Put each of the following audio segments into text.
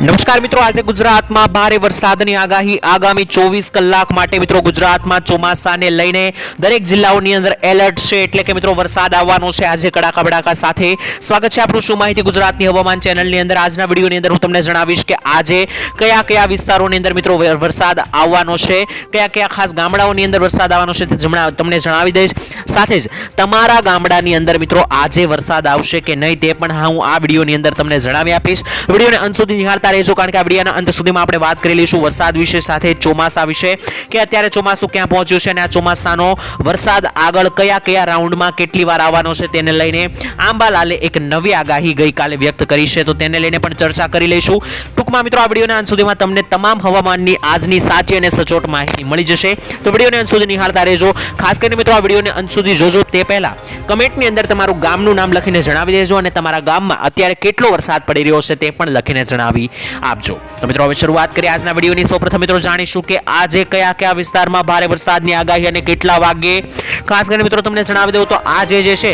નમસ્કાર મિત્રો, આજે ગુજરાતમાં ભારે વરસાદની આગાહી. આગામી ચોવીસ કલાક માટે મિત્રો ગુજરાતમાં ચોમાસાને લઈને દરેક જિલ્લાઓની અંદર એલર્ટ છે. એટલે કે મિત્રો, વરસાદ આવવાનો છે આજે કડાકા બડાકા સાથે. સ્વાગત છે આપણું શું માહિતી ગુજરાતની હવામાન ચેનલની અંદર. આજના વિડીયોની અંદર હું તમને જણાવીશ કે આજે કયા કયા વિસ્તારોની અંદર મિત્રો વરસાદ આવવાનો છે. કયા કયા ખાસ ગામડાઓની અંદર વરસાદ આવવાનો છે તે તમને જણાવી દઈશ. સાથે જ તમારા ગામડાની અંદર મિત્રો આજે વરસાદ આવશે કે નહીં તે પણ હા આ વિડીયોની અંદર તમને જણાવી આપીશ. વિડીયોને અંત સુધી નિહાળતા રહેજો કારણ કે આ વિડીયોના અંત સુધીમાં આપણે વાત કરી લઈશું વરસાદ વિશે, સાથે ચોમાસા વિશે, કે અત્યારે ચોમાસું ક્યાં પહોંચ્યું છે અને આ ચોમાસાનો વરસાદ આગળ કયા કયા રાઉન્ડમાં કેટલી વાર આવવાનો છે તેને લઈને આંબાલાલે એક નવી આગાહી ગઈકાલે વ્યક્ત કરી છે, તો તેને લઈને પણ ચર્ચા કરી લઈશું. ટૂંકમાં મિત્રો, આ વિડીયોના અંત સુધીમાં તમને તમામ હવામાનની આજની સાચી અને સચોટ માહિતી મળી જશે. તો વિડીયોને અંત સુધી નિહાળતા રહેજો. ખાસ કરીને મિત્રો, આ વિડીયોને અંત સુધી જોજો. તે પહેલાં કમેન્ટની અંદર તમારું ગામનું નામ લખીને જણાવી દેજો અને તમારા ગામમાં અત્યારે કેટલો વરસાદ પડી રહ્યો છે તે પણ લખીને જણાવી આપજો તો મિત્રો, હવે શરૂઆત કરીએ આજના વિડીયોની. સૌપ્રથમ મિત્રો, જાણીશું કે આજે કયા કયા વિસ્તારમાં ભારે વરસાદની આગાહી અને કેટલા વાગ્યે. ખાસ કરીને મિત્રો, તમને જણાવી દઉં તો આજે જે છે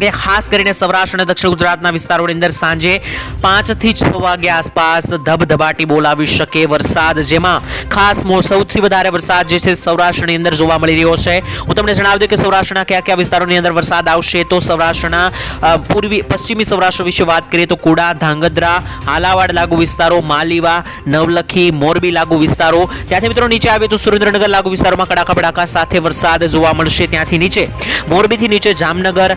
કે ખાસ કરીને સૌરાષ્ટ્ર અને દક્ષિણ ગુજરાતના વિસ્તારોની અંદર સાંજે પાંચથી છ વાગ્યા આસપાસ ધબધબાટી બોલાવી શકે વરસાદ, જેમાં ખાસ સૌથી વધારે વરસાદ જે છે સૌરાષ્ટ્રની અંદર જોવા મળી રહ્યો છે. હું તમને જણાવી દઉં કે સૌરાષ્ટ્રના કયા કયા વિસ્તારોની અંદર વરસાદ આવશે તો સૌરાષ્ટ્રના પૂર્વી પશ્ચિમી સૌરાષ્ટ્ર વિશે વાત કરીએ તો કુડા, ધાંગધ્રા હાલાવાડ લાગુ વિસ્તારો, માલીવા, નવલખી, મોરબી લાગુ વિસ્તારો. ત્યાંથી મિત્રો નીચે આવે તો સુરેન્દ્રનગર લાગુ વિસ્તારોમાં કડાકા ભડાકા સાથે વરસાદ જોવા મળશે. ત્યાંથી નીચે મોરબીથી નીચે જામનગર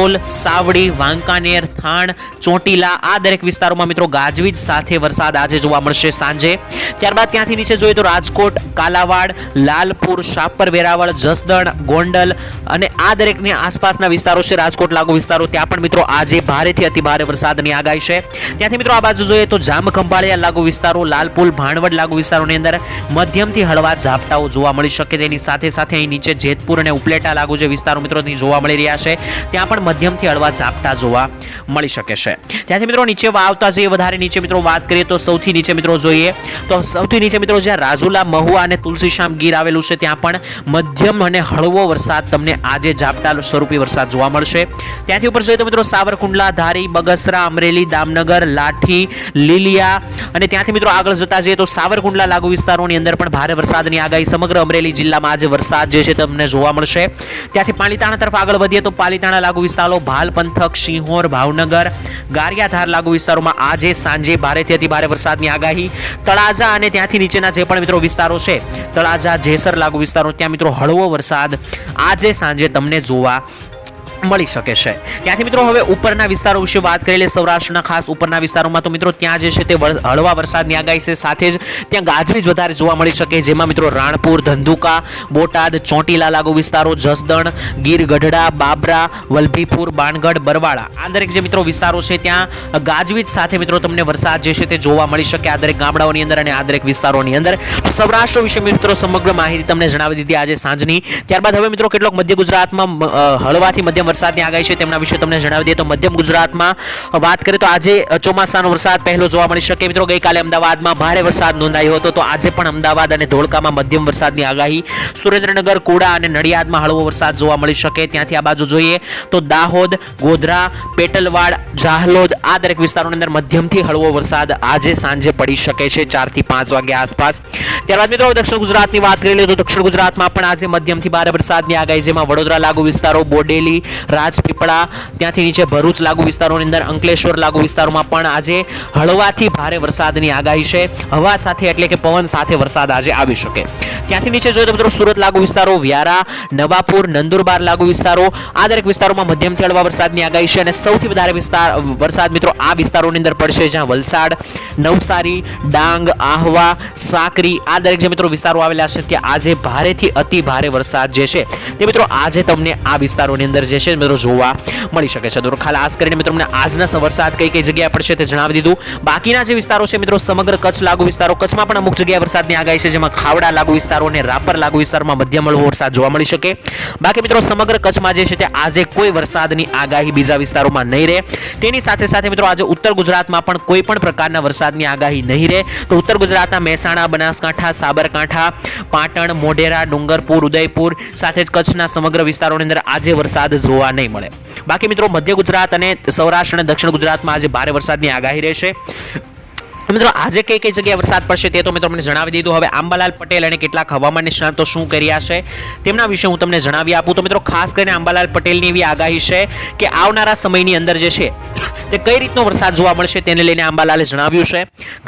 ધરોલ સાવડી, વાંકાનેર, થાણ, ચોટીલા આ દરેક વિસ્તારોમાં મિત્રો ગાજવીજ સાથે વરસાદ આજે જોવા મળશે સાંજે. ત્યારબાદ ત્યાંથી નીચે જોઈએ તો રાજકોટ, કાલાવાડ, લાલપુર, શાપર, વેરાવળ, જસદણ, ગોંડલ અને આ દરેકની આસપાસના વિસ્તારો છે. રાજકોટ લાગુ વિસ્તારો ત્યાં પણ મિત્રો આજે ભારેથી અતિ ભારે વરસાદની આગાહી છે. ત્યાંથી મિત્રો આ બાજુ જોઈએ તો જામ ખંભાળિયા લાગુ વિસ્તારો લાલપુલ ભાણવડ લાગુ વિસ્તારોની અંદર મધ્યમથી હળવા ઝાપટાઓ જોવા મળી શકે. તેની સાથે સાથે અહીં નીચે જેતપુર અને ઉપલેટા લાગુ જે વિસ્તારો મિત્રો જોવા મળી રહ્યા છે. ત્યાં પણ મધ્યમથી હળવા ઝાપટા જોવા મળી શકે છે. ત્યાંથી મિત્રો નીચે આવતા જઈએ, વધારે નીચે મિત્રો વાત કરીએ તો સૌથી નીચે મિત્રો જોઈએ તો સૌથી નીચે મિત્રો જ્યાં રાજુલા, મહુવા અને તુલસીશ્યામ ગીર આવેલું છે, ત્યાં પણ મધ્યમ અને હળવો વરસાદ તમને આજે ઝાપટા સ્વરૂપી વરસાદ જોવા મળશે. ત્યાંથી ઉપર જોઈએ તો મિત્રો સાવરકુંડલા, ધારી, બગસરા, અમરેલી, દામનગર, લાઠી, લીલિયા અને ત્યાંથી મિત્રો આગળ જતા જઈએ તો સાવરકુંડલા લાગુ વિસ્તારોની અંદર પણ ભારે વરસાદની આગાહી. સમગ્ર અમરેલી જિલ્લામાં આજે વરસાદ જે છે તમને જોવા મળશે. ત્યાંથી પાલીતાણા તરફ આગળ વધીએ તો પાલીતાણા લાગુ વિસ્તારો ભાલ પંથક સિંહોર ભાવનગર, ગારિયાધાર લાગુ વિસ્તારોમાં આજે સાંજે ભારેથી અતિ ભારે વરસાદની આગાહી. તળાજા અને ત્યાંથી નીચેના જે પણ મિત્રો વિસ્તારો છે, તળાજા, જેસર લાગુ વિસ્તારો, ત્યાં મિત્રો હળવો વરસાદ. આજે સાંજે તમને જોવા મળી શકે છે. ત્યાંથી મિત્રો હવે ઉપરના વિસ્તારો વિશે વાત કરી લે સૌરાષ્ટ્રના ખાસ ઉપરના વિસ્તારોમાં તો મિત્રો ત્યાં જે છે તે હળવા વરસાદની આગાહી છે. સાથે જ ત્યાં ગાજવીજ વધારે જોવા મળી શકે. જેમાં મિત્રો રાણપુર, ધંધુકા, બોટાદ ચોટીલા લાગુ વિસ્તારો, જસદણ, ગીર ગઢડા, બાબરા, વલભીપુર, બાણગઢ, બરવાળા આ દરેક જે મિત્રો વિસ્તારો છે ત્યાં ગાજવીજ સાથે મિત્રો તમને વરસાદ જે છે તે જોવા મળી શકે. આ દરેક ગામડાઓની અંદર અને આ દરેક વિસ્તારોની અંદર. સૌરાષ્ટ્ર વિશે મિત્રો સમગ્ર માહિતી તમને જણાવી દીધી આજે સાંજની. ત્યારબાદ હવે મિત્રો કેટલોક મધ્ય ગુજરાતમાં હળવાથી મધ્યમ વરસાદની આગાહી છે તેમના વિશે તમને જણાવી દઈએ. તો મધ્યમ ગુજરાતમાં વાત કરીએ તો આજે ચોમાસાનો વરસાદ પહેલો જોવા મળી શકે. મિત્રો, ગઈકાલે અમદાવાદમાં ભારે વરસાદ નોંધાયો હતો. તો આજે પણ અમદાવાદ અને ધોળકામાં મધ્યમ વરસાદની આગાહી. સુરેન્દ્રનગર, કુડા અને નડિયાદમાં હળવો વરસાદ જોવા મળી શકે. ત્યાંથી આ બાજુ જોઈએ તો દાહોદ, ગોધરા, પેટલવાડ જાહલોદ આ દરેક વિસ્તારોની અંદર મધ્યમથી હળવો વરસાદ આજે સાંજે પડી શકે છે ચારથી પાંચ વાગ્યા આસપાસ. ત્યારબાદ મિત્રો, દક્ષિણ ગુજરાતની વાત કરી લઈએ તો દક્ષિણ ગુજરાતમાં પણ આજે મધ્યમથી ભારે વરસાદની આગાહી જેમાં વડોદરા લાગુ વિસ્તારો, બોડેલી રાજપીપળા, ત્યાંથી નીચે ભરૂચ લાગુ વિસ્તારોની અંદર, અંકલેશ્વર લાગુ વિસ્તારોમાં પણ આજે હળવાથી ભારે વરસાદની આગાહી છે. હવા સાથે એટલે કે પવન સાથે વરસાદ આજે આવી શકે. ત્યાંથી નીચે જોઈએ તો મિત્રો સુરત લાગુ વિસ્તારો, વ્યારા, નવાપુર, નંદુરબાર લાગુ વિસ્તારો, આ દરેક વિસ્તારોમાં મધ્યમથી હળવા વરસાદની આગાહી છે અને સૌથી વધારે વિસ્તાર, વરસાદ મિત્રો આ વિસ્તારોની અંદર પડશે, જ્યાં વલસાડ, નવસારી, ડાંગ, આહવા, સાકરી, આ દરેક જે મિત્રો વિસ્તારો આવેલા છે, ત્યાં આજે ભારેથી અતિ ભારે વરસાદ જે છે તે મિત્રો આજે તમને આ વિસ્તારોની અંદર જે છે મિત્રો, જોવા મળી શકે છે. ખાસ કરીને મિત્રો, અમને આજના વરસાદ કઈ કઈ જગ્યાએ પડશે તે જણાવી દીધું. બાકીના જે વિસ્તારો છે મિત્રો, સમગ્ર કચ્છ લાગુ વિસ્તારો, કચ્છમાં પણ અમુક જગ્યાએ વરસાદની આગાહી છે, જેમાં ખાવડા લાગુ વિસ્તારો અને રાપર લાગુ વિસ્તારમાં મધ્યમ વરસાદ જોવા મળી શકે. બાકી મિત્રો, સમગ્ર કચ્છમાં જે છે તે આજે કોઈ વરસાદની આગાહી બીજા વિસ્તારોમાં નહીં રહે. તેની સાથે સાથે મિત્રો, આજે ઉત્તર ગુજરાતમાં પણ કોઈ પણ પ્રકારના વરસાદની આગાહી નહીં રહે. તો ઉત્તર ગુજરાતના મહેસાણા, બનાસકાંઠા, સાબરકાંઠા, પાટણ, મોઢેરા, ડુંગરપુર, ઉદયપુર સાથે જ કચ્છના સમગ્ર વિસ્તારોની અંદર આજે વરસાદ જોવા નહીં મળે. બાકી મિત્રો, મધ્ય ગુજરાત અને સૌરાષ્ટ્ર અને દક્ષિણ ગુજરાતમાં આજે ભારે વરસાદની આગાહી રહેશે. મિત્રો, આજે કઈ કઈ જગ્યાએ વરસાદ પડશે તે તો મિત્રો મને જણાવી દીધું. હવે આંબાલાલ પટેલ અને કેટલાક હવામાન નિષ્ણાતો શું કર્યા છે તેમના વિશે હું તમને જણાવી આપું. તો મિત્રો, ખાસ કરીને આંબાલાલ પટેલની એવી આગાહી છે કે આવનારા સમયની અંદર જે છે, તે કઈ રીતનો વરસાદ જોવા મળશે તેને લઈને આંબાલાલે જણાવ્યું છે.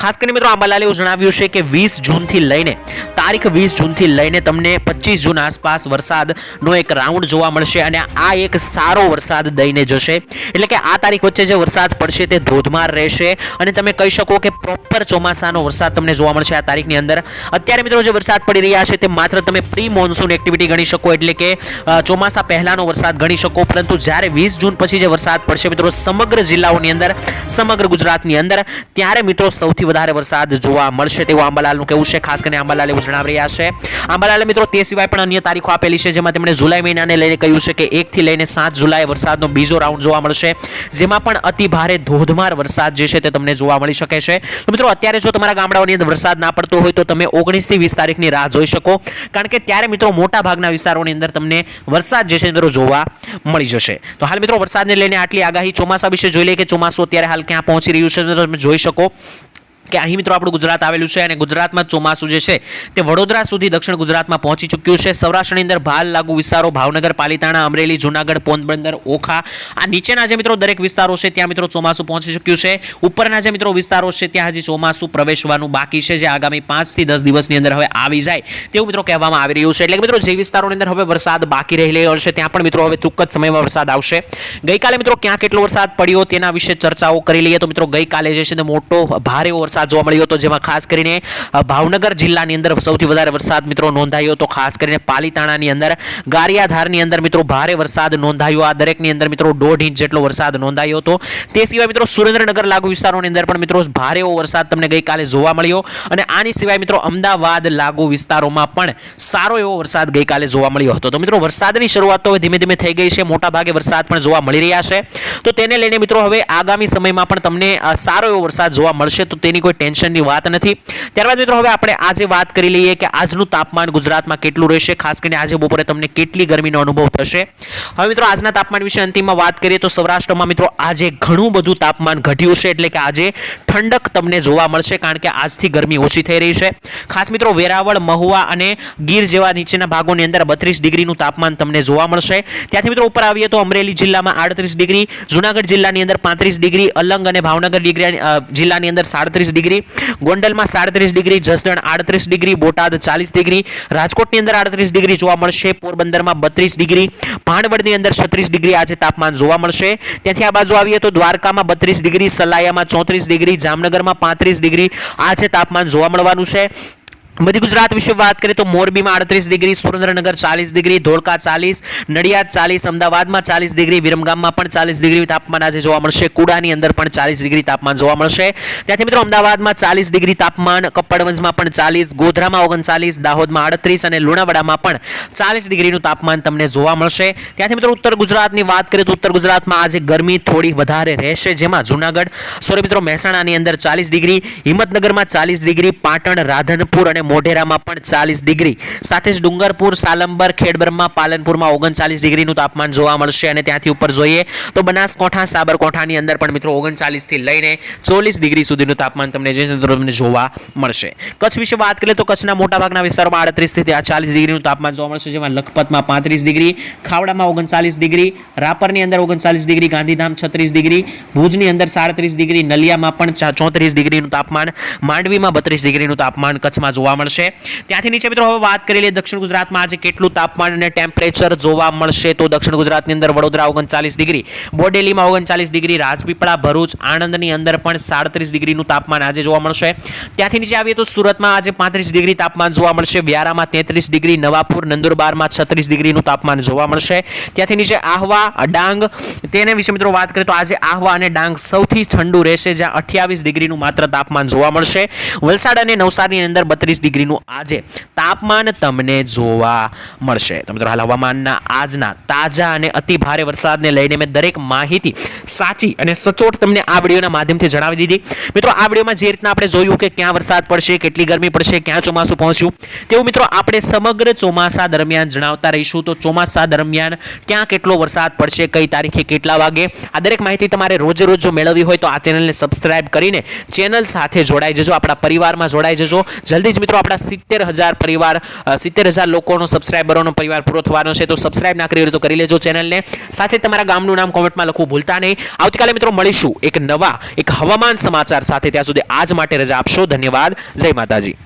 ખાસ કરીને મિત્રો, આંબાલાલે એવું જણાવ્યું છે કે વીસ જૂનથી લઈને, તારીખ વીસ જૂનથી લઈને તમને પચીસ જૂન આસપાસ વરસાદનો એક રાઉન્ડ જોવા મળશે અને આ એક સારો વરસાદ દઈને જશે. એટલે કે આ તારીખ વચ્ચે જે વરસાદ પડશે તે ધોધમાર રહેશે અને તમે કહી શકો કે પ્રોપર ચોમાસાનો વરસાદ તમને જોવા મળશે આ તારીખની અંદર. અત્યારે મિત્રો જે વરસાદ પડી રહ્યા છે તે માત્ર તમે પ્રી મોન્સૂન એક્ટિવિટી ગણી શકો, એટલે કે ચોમાસા પહેલાનો વરસાદ ગણી શકો, પરંતુ જ્યારે વીસ જૂન પછી જે વરસાદ પડશે મિત્રો સમગ્ર જિલ્લાઓની અંદર, સમગ્ર ગુજરાતની અંદર, ત્યારે મિત્રો સૌથી વધારે વરસાદ જોવા મળશે તેવું આંબાલાલનું કહેવું છે. ખાસ કરીને આંબાલાલ એવું જણાવી રહ્યા છે. આંબાલાલે મિત્રો તે સિવાય પણ અન્ય તારીખો આપેલી છે, જેમાં તેમણે જુલાઈ મહિનાને લઈને કહ્યું છે કે એકથી લઈને સાત જુલાઈ વરસાદનો બીજો રાઉન્ડ જોવા મળશે, જેમાં પણ અતિ ભારે ધોધમાર વરસાદ જે છે તે તમને જોવા મળી શકે છે. તો મિત્રો, અત્યારે જો તમારા ગામડાઓની અંદર વરસાદ ના પડતો હોય તો તમે ઓગણીસથી વીસ તારીખની રાહ જોઈ શકો. કારણ કે ત્યારે મિત્રો મોટા ભાગના વિસ્તારોની અંદર તમને વરસાદ જે છે મિત્રો જોવા મળી જશે. તો હાલ મિત્રો, વરસાદને લઈને આટલી આગાહી ચોમાસા વિશે જોઈ લઈએ કે ચોમાસું અત્યારે હાલ ક્યાં પહોંચી રહ્યું છે તમે જોઈ શકો. કે અહીં મિત્રો આપણું ગુજરાત આવેલું છે અને ગુજરાતમાં ચોમાસું જે છે તે વડોદરા સુધી દક્ષિણ ગુજરાતમાં પહોંચી ચૂક્યું છે. સૌરાષ્ટ્રની અંદર ભાલ, લાગુ વિસ્તારો, ભાવનગર, પાલિતાણા, અમરેલી, જૂનાગઢ, પોરબંદર, ઓખા. આ નીચેના જે મિત્રો દરેક વિસ્તારો છે ત્યાં મિત્રો ચોમાસું પહોંચી ચૂક્યું છે. ઉપરના જે મિત્રો વિસ્તારો છે ત્યાં હજી ચોમાસું પ્રવેશવાનું બાકી છે જે આગામી પાંચથી દસ દિવસની અંદર હવે આવી જાય તેવું મિત્રો કહેવામાં આવી રહ્યું છે. એટલે કે મિત્રો જે વિસ્તારોની અંદર હવે વરસાદ બાકી રહી રહ્યો છે ત્યાં પણ મિત્રો હવે ટૂંક જ સમયમાં વરસાદ આવશે. ગઈકાલે મિત્રો ક્યાં કેટલો વરસાદ પડ્યો તેના વિશે ચર્ચાઓ કરી લઈએ તો મિત્રો ગઈકાલે જે છે તે મોટો ભારે એવો વરસાદ જોવા મળ્યો હતો, જેમાં ખાસ કરીને ભાવનગર જિલ્લાની અંદર સૌથી વધારે વરસાદ મિત્રો નોંધાયો હતો. ખાસ કરીને પાલીતાણાની અંદર, ગારિયાધારની અંદર મિત્રો ભારે વરસાદ નોંધાયો. આ દરેકની અંદર મિત્રો દોઢ ઇંચ જેટલો વરસાદ નોંધાયો હતો. તે સિવાય મિત્રો સુરેન્દ્રનગર લાગુ વિસ્તારોની અંદર પણ મિત્રો ભારે એવો વરસાદ તમને ગઈકાલે જોવા મળ્યો. અને આની સિવાય મિત્રો અમદાવાદ લાગુ વિસ્તારોમાં પણ સારો એવો વરસાદ ગઈકાલે જોવા મળ્યો હતો. તો મિત્રો વરસાદની શરૂઆત તો હવે ધીમે ધીમે થઈ ગઈ છે. મોટા ભાગે વરસાદ પણ જોવા મળી રહ્યા છે. તો તેને લઈને મિત્રો હવે આગામી સમયમાં પણ તમને સારો એવો વરસાદ જોવા મળશે. તો તેની કોઈ ટેન્શનની વાત નથી. ત્યારબાદ મિત્રો હવે આપણે આજે વાત કરી લઈએ કે આજનું તાપમાન ગુજરાતમાં કેટલું રહેશે, ખાસ કરીને આજે બપોરે તમને કેટલી ગરમીનો અનુભવ થશે. હવે મિત્રો આજના તાપમાન વિશે અંતિમમાં વાત કરીએ તો સૌરાષ્ટ્રમાં મિત્રો આજે ઘણું બધું તાપમાન ઘટ્યું છે, એટલે કે આજે ઠંડક તમને જોવા મળશે કારણ કે આજથી ગરમી ઓછી થઈ રહી છે. ખાસ મિત્રો, વેરાવળ, મહુવા અને ગીર જેવા નીચેના ભાગોની અંદર બત્રીસ ડિગ્રીનું તાપમાન તમને જોવા મળશે. ત્યાંથી મિત્રો, ઉપર આવીએ તો અમરેલી જિલ્લામાં આડત્રીસ ડિગ્રી, જુનાગઢ જિલ્લાની અંદર પાંત્રીસ ડિગ્રી, અલંગ અને ભાવનગર ડિગ્રી જિલ્લાની અંદર સાડત્રીસ ડિગ્રી, ગોંડલમાં સાડત્રીસ ડિગ્રી, જસદણ આડત્રીસ ડિગ્રી, બોટાદ ચાલીસ ડિગ્રી, રાજકોટની અંદર આડત્રીસ ડિગ્રી જોવા મળશે, પોરબંદરમાં બત્રીસ ડિગ્રી, ભાણવડની અંદર છત્રીસ ડિગ્રી આજે તાપમાન જોવા મળશે. ત્યાંથી આ બાજુ આવીએ તો દ્વારકામાં બત્રીસ ડિગ્રી, સલાયામાં ચોત્રીસ ડિગ્રી જામનગરમાં પાંત્રીસ ડિગ્રી આ છે તાપમાન જોવા મળવાનું છે. મધ્ય ગુજરાત વિશે વાત કરીએ તો મોરબીમાં આડત્રીસ ડિગ્રી, સુરેન્દ્રનગર ચાલીસ ડિગ્રી, ધોળકા ચાલીસ, નડિયાદ ચાલીસ, અમદાવાદમાં ચાલીસ ડિગ્રી, વિરમગામમાં પણ ચાલીસ ડિગ્રી તાપમાન આજે જોવા મળશે. કુડાની અંદર પણ ચાલીસ ડિગ્રી તાપમાન જોવા મળશે. ત્યાંથી મિત્રો અમદાવાદમાં ચાલીસ ડિગ્રી તાપમાન, કપ્પડવંજમાં પણ ચાલીસ, ગોધરામાં ઓગણચાલીસ, દાહોદમાં આડત્રીસ અને લુણાવાડામાં પણ ચાલીસ ડિગ્રીનું તાપમાન તમને જોવા મળશે. ત્યાંથી મિત્રો ઉત્તર ગુજરાતની વાત કરીએ તો ઉત્તર ગુજરાતમાં આજે ગરમી થોડી વધારે રહેશે. જેમાં જુનાગઢ, સોરી મિત્રો મહેસાણાની અંદર ચાલીસ ડિગ્રી, હિંમતનગરમાં ચાલીસ ડિગ્રી, પાટણ, રાધનપુર અને મોઢેરામાં પણ ચાલીસ ડિગ્રી. સાથે જ ડુંગરપુર, સાલંબર, ખેડબ્રહ્મા, પાલનપુરમાં ઓગણચાલીસ ડિગ્રીનું તાપમાન જોવા મળશે અને ત્યાંથી ઉપર જોઈએ તો બનાસકાંઠા, સાબરકાંઠાની અંદર પણ મિત્રો ઓગણચાલીસથી લઈને ચોલીસ ડિગ્રી સુધીનું તાપમાન તમને તમને જોવા મળશે. કચ્છ વિશે વાત કરીએ તો કચ્છના મોટાભાગના વિસ્તારોમાં આડત્રીસથી ચાલીસ ડિગ્રીનું તાપમાન જોવા મળશે, જેમાં લખપતમાં પાંત્રીસ ડિગ્રી, ખાવડામાં ઓગણચાલીસ ડિગ્રી, રાપરની અંદર ઓગણચાલીસ ડિગ્રી, ગાંધીધામ છત્રીસ ડિગ્રી, ભુજની અંદર સાડત્રીસ ડિગ્રી, નલિયામાં પણ ચોત્રીસ ડિગ્રીનું તાપમાન, માંડવીમાં બત્રીસ ડિગ્રીનું તાપમાન કચ્છમાં જોવા મળશે. ત્યાંથી નીચે મિત્રો હવે વાત કરી લઈએ દક્ષિણ ગુજરાતમાં આજે કેટલું તાપમાન અને ટેમ્પરેચર જોવા મળશે તો દક્ષિણ ગુજરાતની અંદર વડોદરા ઓગણચાલીસ ડિગ્રી, બોડેલીમાં ઓગણચાલીસ ડિગ્રી, રાજપીપળા, ભરૂચ, આણંદની અંદર પણ સાડત્રીસ ડિગ્રીનું તાપમાન આજે જોવા મળશે. ત્યાંથી નીચે આવીએ તો સુરતમાં આજે પાંત્રીસ ડિગ્રી તાપમાન જોવા મળશે, વ્યારામાં તેત્રીસ ડિગ્રી, નવાપુર, નંદુરબારમાં છત્રીસ ડિગ્રીનું તાપમાન જોવા મળશે. ત્યાંથી નીચે આહવા, ડાંગ, તેને વિશે મિત્રો વાત કરીએ તો આજે આહવા અને ડાંગ સૌથી ઠંડુ રહેશે, જ્યાં અઠ્યાવીસ ડિગ્રીનું માત્ર તાપમાન જોવા મળશે. વલસાડ અને નવસારીની અંદર બત્રીસ ડિગ્રીનું આજે તાપમાન તમને જોવા મળશે. તો મિત્રો, હાલ હવામાનના આજના તાજા અને અતિ ભારે વરસાદને લઈને મેં દરેક માહિતી સાચી અને સચોટ તમને આ વિડીયોના માધ્યમથી જણાવી દીધી. મિત્રો, આ વિડીયોમાં જે રીતના આપણે જોયું કે ક્યાં વરસાદ પડશે, કેટલી ગરમી પડશે, ક્યાં ચોમાસું પહોંચ્યું, તેવું મિત્રો આપણે સમગ્ર ચોમાસા દરમિયાન જણાવતા રહીશું. તો ચોમાસા દરમિયાન ક્યાં કેટલો વરસાદ પડશે, કઈ તારીખે કેટલા વાગે, આ દરેક માહિતી તમારે રોજે રોજ જો મેળવવી હોય તો આ ચેનલને સબસ્ક્રાઇબ કરીને ચેનલ સાથે જોડાઈ જજો, આપણા પરિવારમાં જોડાઈ જજો. જલ્દી જ મિત્રો આપણા સિત્તેર હજાર પરિવાર સિત્તેર હજાર લોકોનો સબસ્ક્રાઇબરોનો પરિવાર પૂરો થવાનો છે, તો સબસ્ક્રાઇબ ના કરી હોય તો કરી લેજો ચેનલને સાથે તમારા ગામનું નામ કોમેન્ટમાં લખવું ભૂલતા નહીં. આવતીકાલે મિત્રો મળીશું એક નવા, એક હવામાન સમાચાર સાથે. ત્યાં સુધી આજ માટે રજા આપશો. ધન્યવાદ. જય માતાજી.